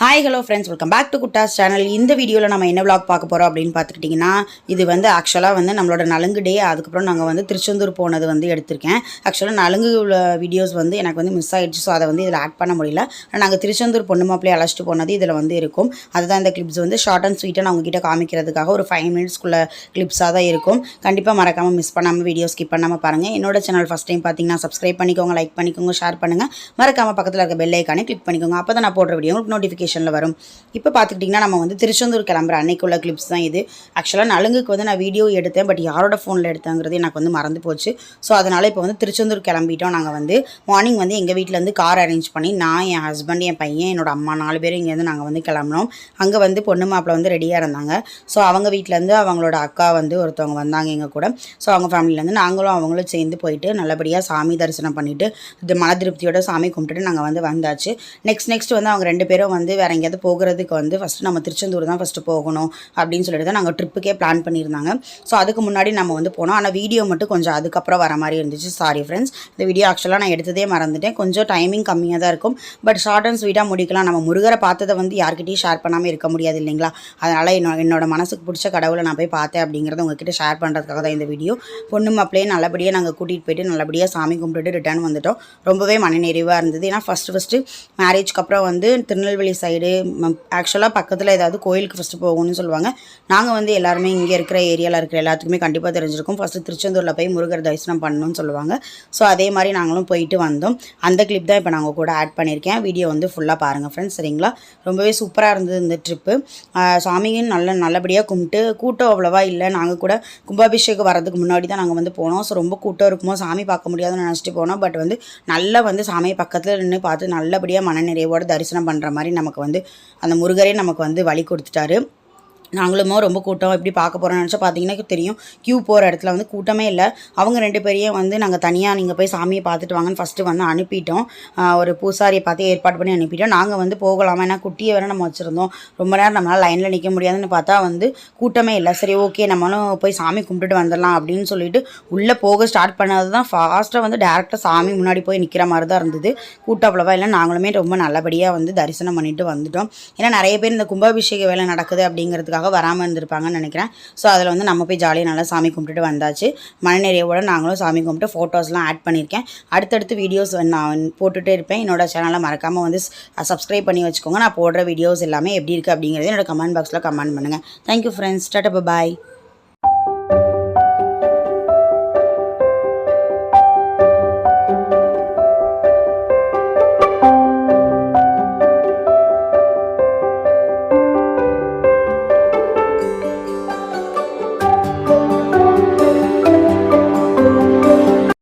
Hi hello friends welcome back to குட்டாஸ் channel இந்த வீடியோவில் நம்ம என்ன விளாக் பார்க்க போகிறோம் அப்படின்னு பார்த்துக்கிட்டிங்கன்னா இது வந்து ஆக்சுவலாக வந்து நம்மளோட நலுங்கு டே அதுக்கப்புறம் நாங்கள் வந்து திருச்செந்தூர் போனது வந்து எடுத்திருக்கேன். ஆக்சுவலாக நலுங்கு வீடியோஸ் வந்து எனக்கு வந்து மிஸ் ஆகிடுச்சு ஸோ அதை வந்து இதில் ஆட் பண்ண முடியல. நாங்கள் திருச்செந்தூர் பொண்ணு மாப்பிள்ளையை அழைச்சிட்டு போனது இதில் வந்து இருக்கும். அதுதான் இந்த கிளிப்ஸ் வந்து ஷார்ட் அண்ட் ஸ்வீட்டாக நான் உங்ககிட்ட காமிக்கிறதுக்காக ஒரு ஃபைவ் மினிட்ஸ்க்குள்ள கிளிப்ஸாக தான் இருக்கும். கண்டிப்பாக மறக்காமல் மிஸ் பண்ணாமல் வீடியோ ஸ்கிப் பண்ணாமல் பாருங்கள் என்னோட சேனல் ஃபஸ்ட் டைம் பார்த்தீங்கன்னா சப்ஸ்கிரைப் பண்ணிக்கோங்க லைக் பண்ணிக்கோங்க ஷேர் பண்ணுங்கள் மறக்காமல் பக்கத்தில் இருக்க பெல் ஐக்கானே கிளிக் பண்ணிக்கோங்க. அப்போ தான் நான் போடுற வீடியோ உங்களுக்கு நோட்டிஃபிகேஷனில் வரும். இப்போ பார்த்துக்கிட்டிங்கன்னா நம்ம வந்து திருச்செந்தூர் கிளம்புற அன்னைக்குள்ள கிளிப்ஸ் தான் இது. ஆக்சுவலாக நலுங்குக்கு வந்து நான் வீடியோ எடுத்தேன் பட் யாரோட ஃபோனில் எடுத்தேங்கிறது எனக்கு வந்து மறந்து போச்சு. ஸோ அதனால் இப்போ வந்து திருச்செந்தூர் கிளம்பிட்டோம். நாங்கள் வந்து மார்னிங் வந்து எங்கள் வீட்டிலேருந்து கார் அரேஞ்ச் பண்ணி நான் என் ஹஸ்பண்ட் என் பையன் என்னோட அம்மா நாலு பேரும் இங்கேருந்து நாங்கள் வந்து கிளம்பினோம். அங்கே வந்து பொண்ணு மாப்பிள்ளை வந்து ரெடியாக இருந்தாங்க. ஸோ அவங்க வீட்டிலேருந்து அவங்களோட அக்கா வந்து ஒருத்தவங்க வந்தாங்க எங்கள் கூட. ஸோ அவங்க ஃபேமிலியிலேருந்து நாங்களும் அவங்களும் சேர்ந்து போயிட்டு நல்லபடியாக சாமி தரிசனம் பண்ணிவிட்டு இது மன திருப்தியோட சாமி கும்பிட்டுட்டு நாங்கள் வந்து வந்தாச்சு. நெக்ஸ்ட் நெக்ஸ்ட் வந்து அவங்க ரெண்டு பேரும் வந்து வேறு எங்கேயாவது போகிறதுக்கு வந்து ஃபஸ்ட்டு நம்ம திருச்செந்தூர் தான் ஃபஸ்ட்டு போகணும் அப்படின்னு சொல்லிட்டு தான் நாங்கள் ட்ரிப்புக்கே பிளான் பண்ணியிருந்தாங்க. ஸோ அதுக்கு முன்னாடி நம்ம வந்து போனோம். ஆனால் வீடியோ மட்டும் கொஞ்சம் அதுக்கப்புறம் வர மாதிரி இருந்துச்சு. சாரி ஃப்ரெண்ட்ஸ் இந்த வீடியோ ஆக்சுவலாக நான் எடுத்ததே மறந்துட்டேன். கொஞ்சம் டைமிங் கம்மியாக தான் இருக்கும். பட் ஷார்ட் அண்ட் ஸ்வீட்டாக முடிக்கலாம். நம்ம முருகரை பார்த்ததை வந்து யார்கிட்டையும் ஷேர் பண்ணாமல் இருக்க முடியாது இல்லைங்களா? அதனால் என்னோட என்னோட மனசுக்கு பிடிச்ச கடவுளை நான் போய் பார்த்தேன் அப்படிங்கிறத உங்ககிட்ட ஷேர் பண்ணுறதுக்காக தான் இந்த வீடியோ பொண்ணு மாப்பிளையே நல்லபடியாக நாங்கள் கூட்டிகிட்டு போயிட்டு நல்லபடியாக சாமி கும்பிட்டுட்டு ரிட்டர்ன் வந்துட்டோம். ரொம்பவே மனநிறைவாக இருந்தது. ஏன்னா ஃபஸ்ட்டு ஃபஸ்ட்டு மேரேஜ்க்கு அப்புறம் வந்து திருநெல்வேலி சைடு ஆக்சுவலாக பக்கத்தில் ஏதாவது கோயிலுக்கு ஃபஸ்ட்டு போகணும்னு சொல்லுவாங்க. நாங்கள் வந்து எல்லாருமே இங்கே இருக்கிற ஏரியாவில் இருக்கிற எல்லாத்துக்குமே கண்டிப்பாக தெரிஞ்சிருக்கும். ஃபஸ்ட்டு திருச்செந்தூரில் போய் முருகர் தரிசனம் பண்ணணும்னு சொல்லுவாங்க. ஸோ அதே மாதிரி நாங்களும் போயிட்டு வந்தோம். அந்த கிளிப் தான் இப்போ நாங்கள் கூட ஆட் பண்ணியிருக்கேன். வீடியோ வந்து ஃபுல்லாக பாருங்கள் ஃப்ரெண்ட்ஸ் சரிங்களா? ரொம்பவே சூப்பராக இருந்தது இந்த ட்ரிப்பு சாமியும் நல்ல நல்லபடியாக கும்பிட்டு கூட்டம் அவ்வளோவா இல்லை. நாங்கள் கூட கும்பாபிஷேகம் வரதுக்கு முன்னாடி தான் நாங்கள் வந்து போனோம். ஸோ ரொம்ப கூட்டம் இருக்குமோ சாமி பார்க்க முடியாதுன்னு நினச்சிட்டு போனோம். பட் வந்து நல்லா வந்து சாமியை பக்கத்தில் நின்று பார்த்து நல்லபடியாக மனநிறைவோடு தரிசனம் பண்ணுற மாதிரி நமக்கு வந்து அந்த முருகரே நமக்கு வந்து வழி கொடுத்துட்டாரு. நாங்களுமோ ரொம்ப கூட்டம் எப்படி பார்க்க போகிறோம்னு நினச்சா பார்த்தீங்கன்னா தெரியும். க்யூ போகிற இடத்துல வந்து கூட்டமே இல்லை. அவங்க ரெண்டு பேரையும் வந்து நாங்கள் தனியாக நீங்கள் போய் சாமியை பார்த்துட்டு வாங்கன்னு ஃபஸ்ட்டு வந்து அனுப்பிட்டோம். ஒரு பூசாரியை பார்த்து ஏற்பாடு பண்ணி அனுப்பிட்டோம். நாங்கள் வந்து போகலாமா? ஏன்னா குட்டியை வேறு நம்ம வச்சுருந்தோம். ரொம்ப நேரம் நம்மளால் லைனில் நிற்க முடியாதுன்னு பார்த்தா வந்து கூட்டமே இல்லை. சரி ஓகே நம்மளும் போய் சாமி கும்பிட்டுட்டு வந்துடலாம் அப்படின்னு சொல்லிட்டு உள்ளே போக ஸ்டார்ட் பண்ணது தான் ஃபாஸ்ட்டாக வந்து டேரெக்டாக சாமி முன்னாடி போய் நிற்கிற மாதிரி தான் இருந்தது. கூட்டம் அவ்வளோவா இல்லை. நாங்களுமே ரொம்ப நல்லபடியாக வந்து தரிசனம் பண்ணிட்டு வந்துட்டோம். ஏன்னா நிறைய பேர் இந்த கும்பாபிஷேக வேலை நடக்குது அப்படிங்கிறதுக்காக வராமல் இருந்திருப்பாங்கன்னு நினைக்கிறேன். ஸோ அதில் வந்து நம்ம போய் ஜாலியாக நல்லா சாமி கும்பிட்டுட்டு வந்தாச்சு. மனநிறைவோடு நாங்களும் சாமி கும்பிட்டு ஃபோட்டோஸ்லாம் ஆட் பண்ணியிருக்கேன். அடுத்தடுத்து வீடியோஸ் நான் போட்டுகிட்டே இருப்பேன். என்னோட சேனலை மறக்காமல் வந்து சப்ஸ்கிரைப் பண்ணி வச்சுக்கோங்க. நான் போடுற வீடியோஸ் எல்லாமே எப்படி இருக்குது அப்படிங்கிறது என்னோட கமெண்ட் பாக்ஸில் கமெண்ட் பண்ணுங்கள் தேங்க்யூ ஃப்ரெண்ட்ஸ் டாட்டா பாய்